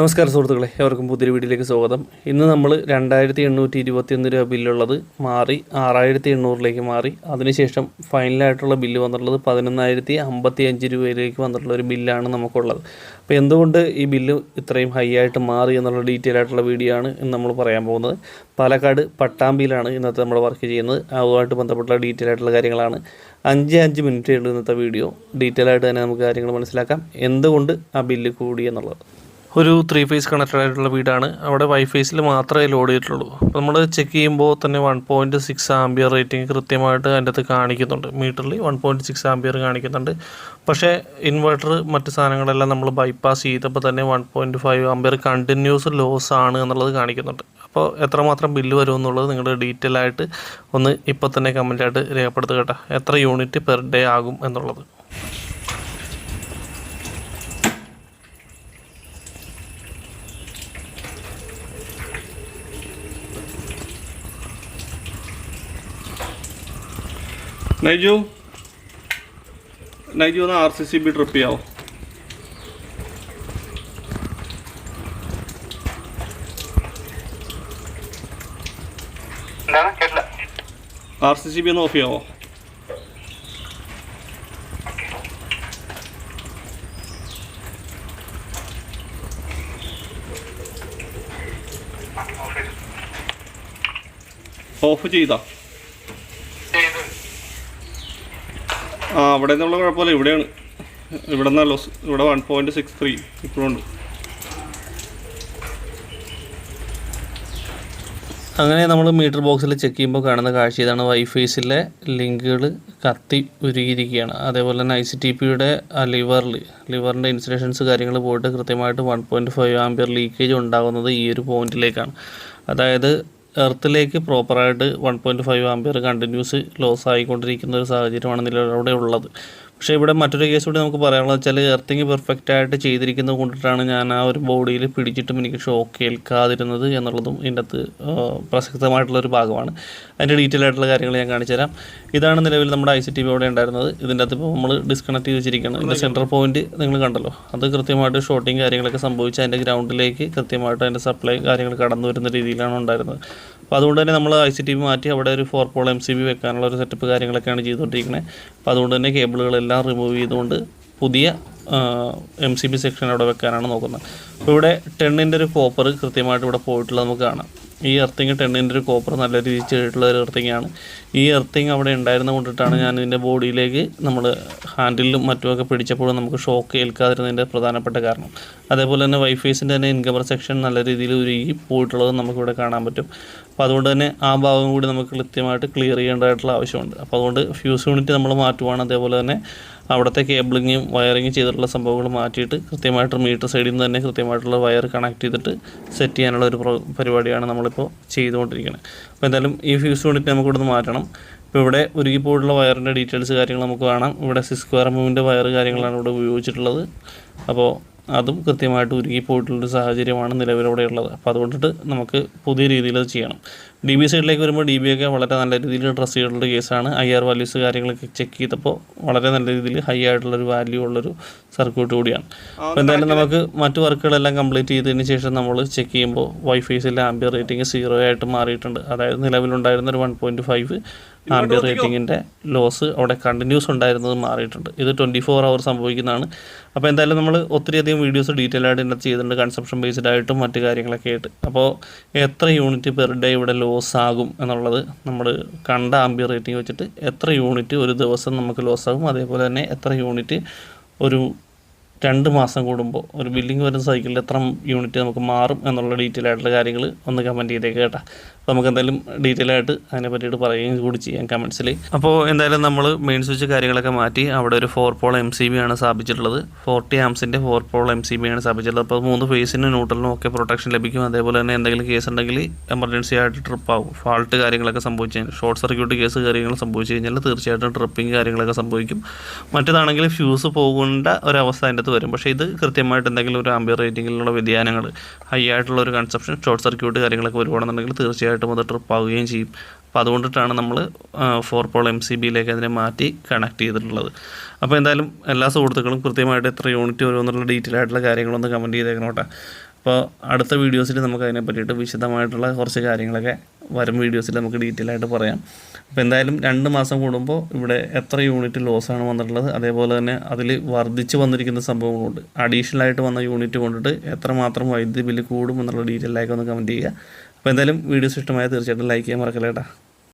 നമസ്കാരം സുഹൃത്തുക്കളെ എവർക്കും പുതിയ വീഡിയോയിലേക്ക് സ്വാഗതം. ഇന്ന് നമ്മൾ രണ്ടായിരത്തി എണ്ണൂറ്റി ഇരുപത്തിയൊന്ന് രൂപ ബില്ലുള്ളത് മാറി ആറായിരത്തി എണ്ണൂറിലേക്ക് മാറി. അതിനുശേഷം ഫൈനലായിട്ടുള്ള ബില്ല് വന്നിട്ടുള്ളത് പതിനൊന്നായിരത്തി അമ്പത്തി അഞ്ച് രൂപയിലേക്ക് വന്നിട്ടുള്ള ഒരു ബില്ലാണ് നമുക്കുള്ളത്. അപ്പോൾ എന്തുകൊണ്ട് ഈ ബില്ല് ഇത്രയും ഹൈ ആയിട്ട് മാറി എന്നുള്ള ഡീറ്റെയിൽ ആയിട്ടുള്ള വീഡിയോ ആണ് ഇന്ന് നമ്മൾ പറയാൻ പോകുന്നത്. പാലക്കാട് പട്ടാമ്പിയിലാണ് ഇന്നത്തെ നമ്മൾ വർക്ക് ചെയ്യുന്നത്. അതുമായിട്ട് ബന്ധപ്പെട്ടുള്ള ഡീറ്റെയിൽ ആയിട്ടുള്ള കാര്യങ്ങളാണ്. അഞ്ച് അഞ്ച് മിനിറ്റ് ഉള്ളൂ ഇന്നത്തെ വീഡിയോ ഡീറ്റെയിൽ ആയിട്ട് തന്നെ നമുക്ക് കാര്യങ്ങൾ മനസ്സിലാക്കാം. എന്തുകൊണ്ട് ആ ബില്ല് കൂടി എന്നുള്ളത്. ഒരു ത്രീ ഫേസ് കണക്റ്റഡ് ആയിട്ടുള്ള വീടാണ്. അവിടെ വൈ ഫേസിൽ മാത്രമേ ലോഡ് ചെയ്തിട്ടുള്ളൂ. അപ്പോൾ നമ്മൾ ചെക്ക് ചെയ്യുമ്പോൾ തന്നെ one point six ampere rating കൃത്യമായിട്ട് അതിന്റെ അകത്ത് കാണിക്കുന്നുണ്ട്. മീറ്ററിൽ വൺ പോയിന്റ് സിക്സ് ആംബിയർ കാണിക്കുന്നുണ്ട്. പക്ഷേ ഇൻവെർട്ടർ മറ്റ് സാധനങ്ങളെല്ലാം നമ്മൾ ബൈപ്പാസ് ചെയ്തപ്പോൾ തന്നെ one point five ampere continuous loss ആണ് എന്നുള്ളത് കാണിക്കുന്നുണ്ട്. അപ്പോൾ എത്രമാത്രം ബില്ല് വരും എന്നുള്ളത് നിങ്ങളുടെ ഡീറ്റെയിൽ ആയിട്ട് ഒന്ന് ഇപ്പോൾ തന്നെ കമന്റായിട്ട് രേഖപ്പെടുത്തുക കേട്ടോ. എത്ര യൂണിറ്റ് പെർ ഡേ ആകും എന്നുള്ളത്. നൈജു? നൈജു ഒന്ന് R C C B trip ചെയ്യാവോ? R C C B ഒന്ന് ഓഫ് ചെയ്യാവോ? ഓഫ് ചെയ്ത്. ആ അവിടെ നിന്നുള്ള കുഴപ്പമില്ല. ഇവിടെയാണ്. ഇവിടെ നിന്നാ ഇവിടെ വൺ പോയിന്റ് സിക്സ് ത്രീ ഇപ്പോഴുണ്ട്. അങ്ങനെ നമ്മൾ മീറ്റർ ബോക്സിൽ ചെക്ക് ചെയ്യുമ്പോൾ കാണുന്ന കാഴ്ച ഇതാണ് വൈഫൈസിലെ ലിങ്കുകൾ കത്തി ഉരുകിയിരിക്കുകയാണ്. അതേപോലെ തന്നെ ഐ സി ടി പിയുടെ ലിവറിൽ ലിവറിന്റെ ഇൻസുലേഷൻസ് കാര്യങ്ങൾ പോയിട്ട് കൃത്യമായിട്ട് one point five ampere leakage ഉണ്ടാകുന്നത് ഈ ഒരു പോയിന്റിലേക്കാണ് അതായത് എർത്തിലേക്ക് പ്രോപ്പറായിട്ട് one point five ampere continuous loss ആയിക്കൊണ്ടിരിക്കുന്ന ഒരു സാഹചര്യമാണ് നിലവിലവിടെ ഉള്ളത്. പക്ഷേ ഇവിടെ മറ്റൊരു കേസ് കൂടി നമുക്ക് പറയാനുള്ളത് വെച്ചാൽ എർത്തിങ് പെർഫെക്റ്റ് ആയിട്ട് ചെയ്തിരിക്കുന്നത് കൊണ്ടിട്ടാണ് ഞാൻ ആ ഒരു ബോഡിയിൽ പിടിച്ചിട്ടും എനിക്ക് ഷോക്ക് ഏൽക്കാതിരുന്നത് എന്നുള്ളതും ഇതിന്റെ അകത്ത് പ്രസക്തമായിട്ടുള്ളൊരു പ്രസക്തമായിട്ടുള്ള ഒരു ഭാഗമാണ്. അതിന്റെ ഡീറ്റെയിൽ ആയിട്ടുള്ള കാര്യങ്ങൾ ഞാൻ കാണിച്ചു തരാം. ഇതാണ് നിലവിൽ നമ്മുടെ ഐ സി ടി വി അവിടെ ഉണ്ടായിരുന്നത്. ഇതിന്റെ അകത്ത് ഇപ്പോൾ നമ്മൾ ഡിസ്കണക്ട് ചെയ്ത് വെച്ചിരിക്കുകയാണ്. ഇതിന്റെ സെൻട്രൽ പോയിന്റ് നിങ്ങൾ കണ്ടല്ലോ. അത് കൃത്യമായിട്ട് ഷോട്ടിങ് കാര്യങ്ങളൊക്കെ സംഭവിച്ച് അതിന്റെ ഗ്രൗണ്ടിലേക്ക് കൃത്യമായിട്ട് അതിന്റെ സപ്ലൈ കാര്യങ്ങൾ കടന്നു വരുന്ന രീതിയിലാണ് ഉണ്ടായിരുന്നത്. അപ്പോൾ അതുകൊണ്ട് തന്നെ നമ്മൾ ഐ സി ടി വി മാറ്റി അവിടെ ഒരു four pole M C B വെക്കാനുള്ള ഒരു സെറ്റപ്പ് കാര്യങ്ങളൊക്കെയാണ് ചെയ്തുകൊണ്ടിരിക്കുന്നത് അപ്പോൾ അതുകൊണ്ട് തന്നെ കേബിളുകളെല്ലാം റിമൂവ് ചെയ്തുകൊണ്ട് പുതിയ എം സി ബി സെക്ഷൻ അവിടെ വെക്കാനാണ് നോക്കുന്നത്. അപ്പോൾ ഇവിടെ ടെണ്ണിന്റെ ഒരു കോപ്പർ കൃത്യമായിട്ട് ഇവിടെ പോയിട്ടുള്ളത് നമുക്ക് കാണാം. ഈ എർത്തിങ് ടെണ്ണിന്റെ ഒരു കോപ്പർ നല്ല രീതിയിൽ ചെയ്തിട്ടുള്ള ഒരു എർത്തിങ് ആണ്. ഈ എർത്തിങ് അവിടെ ഉണ്ടായിരുന്ന കൊണ്ടിട്ടാണ് ഞാൻ ഇതിന്റെ ബോഡിയിലേക്ക് നമ്മൾ ഹാൻഡിലും മറ്റുമൊക്കെ പിടിച്ചപ്പോഴും നമുക്ക് ഷോക്ക് ഏൽക്കാതിരുന്നതിന്റെ പ്രധാനപ്പെട്ട കാരണം. അതേപോലെ തന്നെ വൈഫൈസിന്റെ തന്നെ ഇൻകമർ സെക്ഷൻ നല്ല രീതിയിൽ ഉരുകി പോയിട്ടുള്ളത് നമുക്കിവിടെ കാണാൻ പറ്റും. അപ്പോൾ അതുകൊണ്ട് തന്നെ ആ ഭാഗം കൂടി നമുക്ക് കൃത്യമായിട്ട് ക്ലിയർ ചെയ്യേണ്ടതായിട്ടുള്ള ആവശ്യമുണ്ട്. അപ്പോൾ അതുകൊണ്ട് ഫ്യൂസ് യൂണിറ്റ് നമ്മൾ മാറ്റുവാണ്. അതേപോലെ തന്നെ അവിടുത്തെ കേബിളിങ്ങും വയറിങ്ങും ചെയ്തിട്ടുള്ള സംഭവങ്ങൾ മാറ്റിയിട്ട് കൃത്യമായിട്ട് മീറ്റർ സൈഡിൽ നിന്ന് തന്നെ കൃത്യമായിട്ടുള്ള വയർ കണക്ട് ചെയ്തിട്ട് സെറ്റ് ചെയ്യാനുള്ള ഒരു പ്രോ- പരിപാടിയാണ് നമ്മളിപ്പോൾ ചെയ്തുകൊണ്ടിരിക്കുന്നത് അപ്പോൾ എന്തായാലും ഈ ഫ്യൂസ് യൂണിറ്റ് നമുക്ക് ഇവിടുന്ന് മാറ്റണം. ഇപ്പോൾ ഇവിടെ ഉരുകിപ്പോയിട്ടുള്ള വയറിന്റെ ഡീറ്റെയിൽസ് കാര്യങ്ങൾ നമുക്ക് കാണാം. ഇവിടെ സിസ്ക്വയർ മൂവിന്റെ വയർ കാര്യങ്ങളാണ് ഇവിടെ ഉപയോഗിച്ചിട്ടുള്ളത്. അപ്പോൾ അതും കൃത്യമായിട്ട് ഉരുകിപ്പോയിട്ടുള്ളൊരു സാഹചര്യമാണ് ഉള്ളത് അപ്പോൾ അതുകൊണ്ടിട്ട് നമുക്ക് പുതിയ രീതിയിൽ അത് ചെയ്യണം. ഡി ബി സൈഡിലേക്ക് വരുമ്പോൾ ഡി ബി ഒക്കെ വളരെ നല്ല രീതിയിൽ ഡ്രസ്സ് ചെയ്തിട്ടുള്ള കേസാണ്. ഐ ആർ വാല്യൂസ് കാര്യങ്ങളൊക്കെ ചെക്ക് ചെയ്തപ്പോൾ വളരെ നല്ല രീതിയിൽ ഹൈ ആയിട്ടുള്ളൊരു വാല്യൂ ഉള്ളൊരു സർക്യൂട്ട് കൂടിയാണ്. അപ്പോൾ എന്തായാലും നമുക്ക് മറ്റു വർക്കുകളെല്ലാം കംപ്ലീറ്റ് ചെയ്തതിന് ശേഷം നമ്മൾ ചെക്ക് ചെയ്യുമ്പോൾ വൈഫൈസിലെ ആംബിയർ റേറ്റിംഗ് സീറോ ആയിട്ട് മാറിയിട്ടുണ്ട്. അതായത് നിലവിലുണ്ടായിരുന്ന ഒരു വൺ പോയിന്റ് ഫൈവ് ആംബിയർ റേറ്റിങ്ങിന്റെ ലോസ് അവിടെ കണ്ടിന്യൂസ് ഉണ്ടായിരുന്നത് മാറിയിട്ടുണ്ട്. ഇത് ട്വന്റി ഫോർ അവർ സംഭവിക്കുന്നതാണ്. അപ്പോൾ എന്തായാലും നമ്മൾ ഒത്തിരി അധികം വീഡിയോസ് ഡീറ്റെയിൽ ആയിട്ട് ഇതിനകത്ത് ചെയ്തിട്ടുണ്ട്. കൺസപ്ഷൻ ബേസ്ഡ് ആയിട്ടും മറ്റു കാര്യങ്ങളൊക്കെ ആയിട്ട്. അപ്പോൾ എത്ര യൂണിറ്റ് പെർ ഡേ ഇവിടെ ലോസ് ആകും എന്നുള്ളത് നമ്മൾ കണ്ട ആംബിയർ റേറ്റിംഗ് വെച്ചിട്ട് എത്ര യൂണിറ്റ് ഒരു ദിവസം നമുക്ക് ലോസ് ആകും. അതേപോലെ തന്നെ എത്ര യൂണിറ്റ് ഒരു രണ്ട് മാസം കൂടുമ്പോൾ ഒരു ബില്ലിംഗ് വരുന്ന സൈക്കിളിൽ എത്ര യൂണിറ്റ് നമുക്ക് മാറും എന്നുള്ള ഡീറ്റെയിൽ ആയിട്ടുള്ള കാര്യങ്ങൾ ഒന്ന് കമന്റ് ചെയ്തേക്ക് കേട്ടോ. നമുക്ക് എന്തായാലും ഡീറ്റെയിൽ ആയിട്ട് അതിനെ പറ്റിയിട്ട് പറയുകയും കൂടി ചെയ്യാം കമൻസിൽ അപ്പോൾ എന്തായാലും നമ്മൾ മെയിൻ സ്വിച്ച് കാര്യങ്ങളൊക്കെ മാറ്റി അവിടെ ഒരു four pole M C B ആണ് സ്ഥാപിച്ചിട്ടുള്ളത്. Forty ആംസിന്റെ four pole M C B ആണ് സ്ഥാപിച്ചിട്ടുള്ളത്. അപ്പോൾ മൂന്ന് ഫേസിനും ന്യൂട്രലിനും ഒക്കെ പ്രൊട്ടക്ഷൻ ലഭിക്കും. അതേപോലെ തന്നെ എന്തെങ്കിലും കേസ് ഉണ്ടെങ്കിൽ എമർജൻസി ആയിട്ട് ട്രിപ്പ് ആവും. ഫാൾട്ട് കാര്യങ്ങളൊക്കെ സംഭവിച്ചു ഷോർട്ട് സർക്യൂട്ട് കേസ് കാര്യങ്ങൾ സംഭവിച്ചു കഴിഞ്ഞാൽ തീർച്ചയായിട്ടും ട്രിപ്പിംഗ് കാര്യങ്ങളൊക്കെ സംഭവിക്കും. മറ്റേതാണെങ്കിൽ ഫ്യൂസ് പോകേണ്ട ഒരവസ്ഥ അതിന്റെ അകത്ത് വരും. പക്ഷേ ഇത് കൃത്യമായിട്ട് എന്തെങ്കിലും ഒരു ആംബിയർ റേറ്റിങ്ങിലുള്ള വ്യതിയാനങ്ങൾ ഹൈ ആയിട്ടുള്ള ഒരു കൺസെപ്ഷൻ ഷോർട്ട് സർക്യൂട്ട് കാര്യങ്ങളൊക്കെ വരുവാണെന്നുണ്ടെങ്കിൽ തീർച്ചയായിട്ടും അത് ട്രിപ്പ് ആവുകയും ചെയ്യും. അപ്പോൾ അതുകൊണ്ടിട്ടാണ് നമ്മൾ ഫോർ പോൾ എം സി ബിയിലേക്ക് അതിനെ മാറ്റി കണക്ട് ചെയ്തിട്ടുള്ളത്. അപ്പോൾ എന്തായാലും എല്ലാ സുഹൃത്തുക്കളും കൃത്യമായിട്ട് എത്ര യൂണിറ്റ് വരുമെന്നുള്ള ഡീറ്റെയിൽ ആയിട്ടുള്ള കാര്യങ്ങളൊന്ന് കമന്റ് ചെയ്തേക്കണം കേട്ടോ. അപ്പോൾ അടുത്ത വീഡിയോസിൽ നമുക്ക് അതിനെ പറ്റിയിട്ട് വിശദമായിട്ടുള്ള കുറച്ച് കാര്യങ്ങളൊക്കെ വരും വീഡിയോസിൽ നമുക്ക് ഡീറ്റെയിൽ ആയിട്ട് പറയാം. അപ്പോൾ എന്തായാലും രണ്ട് മാസം കൂടുമ്പോൾ ഇവിടെ എത്ര യൂണിറ്റ് ലോസാണ് വന്നിട്ടുള്ളത് അതേപോലെ തന്നെ അതിൽ വർദ്ധിച്ച് വന്നിരിക്കുന്ന സംഭവങ്ങളുണ്ട് അഡീഷണൽ ആയിട്ട് വന്ന യൂണിറ്റ് കൊണ്ടിട്ട് എത്രമാത്രം വൈദ്യുതി ബില്ല് കൂടും എന്നുള്ള ഡീറ്റെയിൽ ആയിട്ട് ഒന്ന് കമന്റ് ചെയ്യുക. അപ്പോൾ എന്തായാലും വീഡിയോസ് ഇഷ്ടമായ തീർച്ചയായിട്ടും ലൈക്ക് ചെയ്യാൻ മറക്കല്ലേട്ടാ